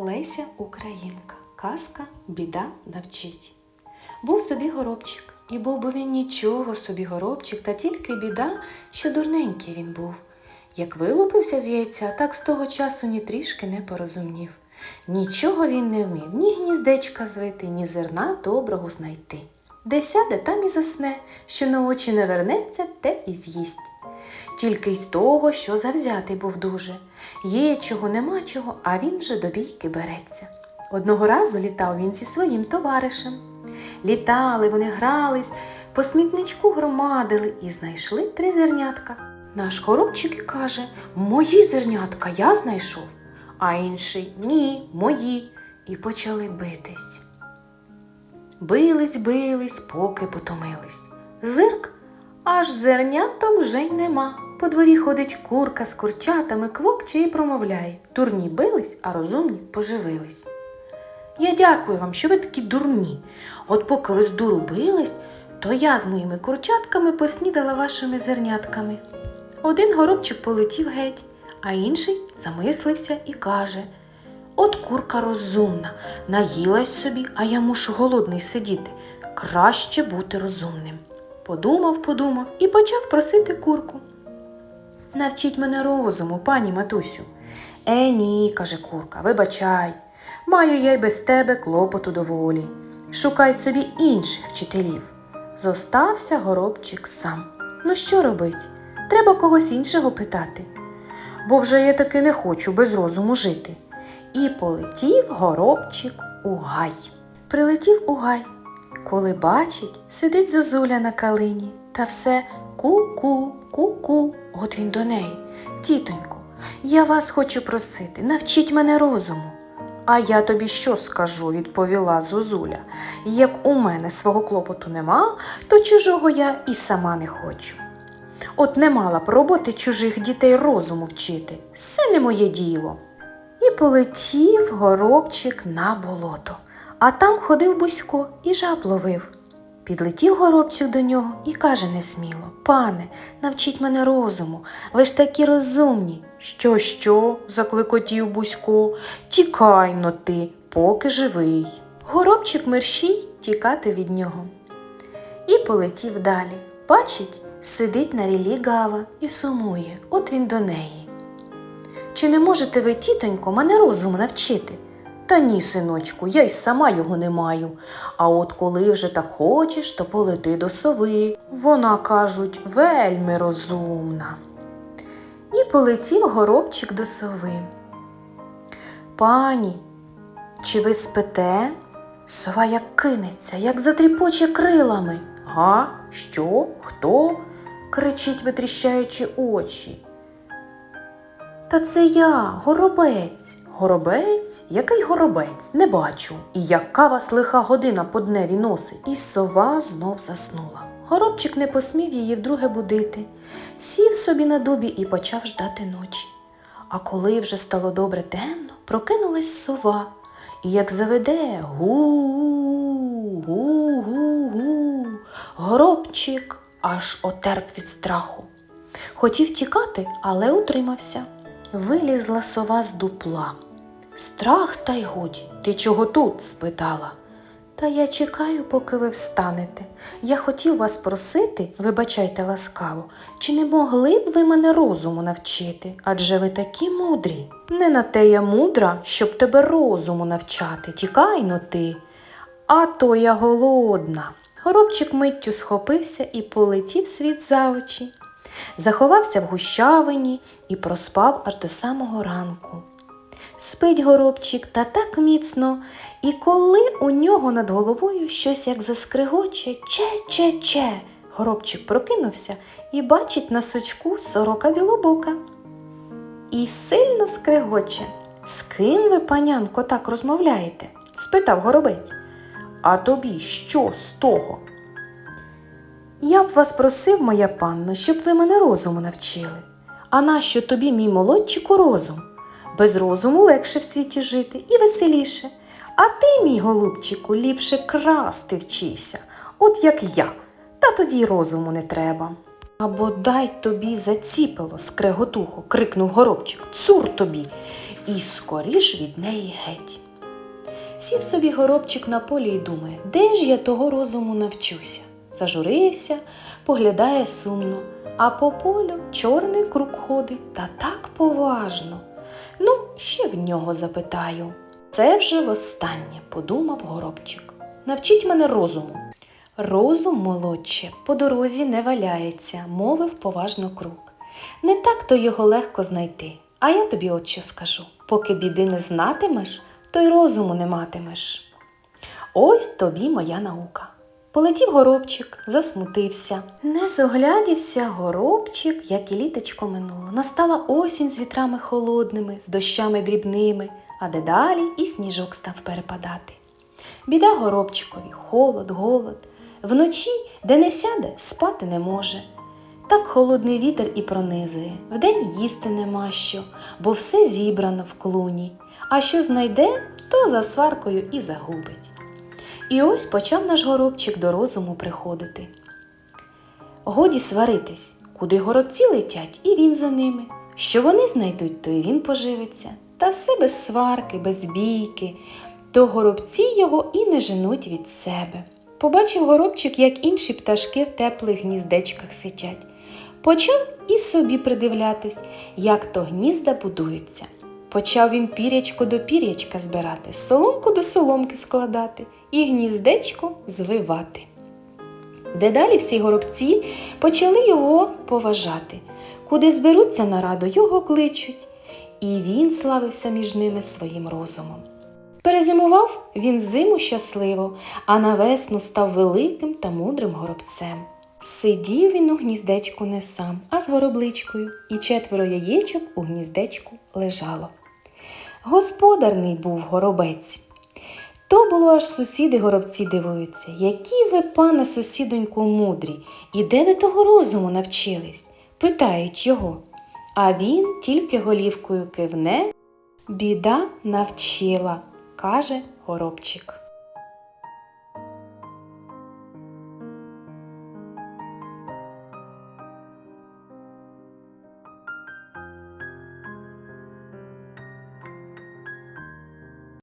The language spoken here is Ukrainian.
Леся Українка. Казка Біда навчить. Був собі горобчик, і був би він нічого собі горобчик, та тільки біда, що дурненький він був. Як вилупився з яйця, так з того часу ні трішки не порозумнів. Нічого він не вмів, ні гніздечка звити, ні зерна доброго знайти. Де сяде, там і засне, що на очі не вернеться, те і з'їсть. Тільки й з того, що завзятий був дуже. Є чого, нема чого, а він вже до бійки береться. Одного разу літав він зі своїм товаришем. Літали, вони грались, по смітничку громадили і знайшли три зернятка. Наш хоробчик і каже: Мої зернятка я знайшов, а інший ні, мої. І почали битись. Бились, бились, поки потомились. Зирк, аж зерняток вже й нема. По дворі ходить курка з курчатами, квокче і промовляє. Дурні бились, а розумні поживились. Я дякую вам, що ви такі дурні. От поки ви з дуру бились, то я з моїми курчатками поснідала вашими зернятками. Один горобчик полетів геть, а інший замислився і каже От курка розумна, наїлась собі, а я мушу голодний сидіти. Краще бути розумним. Подумав, подумав і почав просити курку. Навчіть мене розуму, пані матусю. Е, ні, каже курка, вибачай. Маю я й без тебе клопоту доволі. Шукай собі інших вчителів. Зостався горобчик сам. Ну що робить? Треба когось іншого питати. Бо вже я таки не хочу без розуму жити. І полетів горобчик у гай. Прилетів у гай. Коли бачить, сидить зозуля на калині та все ку-ку, ку-ку. От він до неї. Тітонько, я вас хочу просити, навчіть мене розуму. А я тобі що скажу, відповіла Зозуля. Як у мене свого клопоту нема, то чужого я і сама не хочу. От не мала б роботи чужих дітей розуму вчити. Все не моє діло. І полетів горобчик на болото, а там ходив Бусько і жаб ловив. Підлетів горобчик до нього і каже несміло Пане, навчіть мене розуму, ви ж такі розумні. Що, що? закликотів Бусько. Тікай но ти, поки живий. Горобчик мерщій тікати від нього. І полетів далі. Бачить, сидить на рілі гава і сумує. От він до неї. Чи не можете ви, тітонько, мене розуму навчити? Та ні, синочку, я й сама його не маю. А от коли вже так хочеш, то полети до сови. Вона, кажуть, вельми розумна. І полетів горобчик до сови. Пані, чи ви спите? Сова як кинеться, як затріпоче крилами. Га? Що? Хто? кричить, витріщаючи очі. Та це я, горобець. Горобець? Який горобець? Не бачу. І яка вас лиха година по дневі носить? І сова знов заснула. Горобчик не посмів її вдруге будити, сів собі на дубі і почав ждати ночі. А коли вже стало добре темно, прокинулась сова, і як заведе гу гу гу гу горобчик аж отерп від страху. Хотів тікати, але утримався. Вилізла сова з дупла. Страх та й годі. Ти чого тут? спитала. Та я чекаю, поки ви встанете. Я хотів вас просити, вибачайте ласкаво, чи не могли б ви мене розуму навчити? Адже ви такі мудрі. Не на те я мудра, щоб тебе розуму навчати. Тікай но ти. А то я голодна. Горобчик миттю схопився і полетів світ за очі. Заховався в гущавині і проспав аж до самого ранку. Спить горобчик та так міцно, і коли у нього над головою щось як заскригоче, че-че-че, горобчик прокинувся і бачить на сучку сорока білобока. І сильно скригоче. З ким ви, панянко, так розмовляєте? спитав горобець. А тобі що з того? Я б вас просив, моя панно, щоб ви мене розуму навчили. А нащо тобі, мій молодчику, розум? Без розуму легше в світі жити і веселіше. А ти, мій голубчику, ліпше красти вчися, от як я, та тоді й розуму не треба. Або дай тобі заціпило, скреготухо, крикнув горобчик. Цур тобі. І скоріш від неї геть. Сів собі горобчик на полі і думає, де ж я того розуму навчуся? Зажурився, поглядає сумно, а по полю чорний круг ходить та так поважно. Ну, ще в нього запитаю. Це вже востаннє, подумав горобчик. Навчіть мене розуму. Розум, молодче, по дорозі не валяється, мовив поважно круг. Не так то його легко знайти. А я тобі от що скажу: поки біди не знатимеш, то й розуму не матимеш. Ось тобі моя наука. Полетів горобчик, засмутився. Не зоглядівся горобчик, як і літочко минуло. Настала осінь з вітрами холодними, з дощами дрібними, а дедалі і сніжок став перепадати. Біда горобчикові, холод, голод. Вночі, де не сяде, спати не може. Так холодний вітер і пронизує. Вдень їсти нема що, бо все зібрано в клуні. А що знайде, то за сваркою і загубить. І ось почав наш горобчик до розуму приходити. Годі сваритись, куди горобці летять, і він за ними. Що вони знайдуть, то і він поживиться. Та все без сварки, без бійки, то горобці його і не женуть від себе. Побачив горобчик, як інші пташки в теплих гніздечках сидять. Почав і собі придивлятись, як то гнізда будуються. Почав він пірячко до пірячка збирати, соломку до соломки складати і гніздечко звивати. Дедалі всі горобці почали його поважати. Куди зберуться на раду, його кличуть. І він славився між ними своїм розумом. Перезимував він зиму щасливо, а на весну став великим та мудрим горобцем. Сидів він у гніздечку не сам, а з горобличкою, і четверо яєчок у гніздечку лежало. Господарний був горобець. То було аж сусіди горобці дивуються, які ви, пане сусідоньку, мудрі, і де ви того розуму навчились? питають його. А він тільки голівкою кивне, біда навчила, каже горобчик.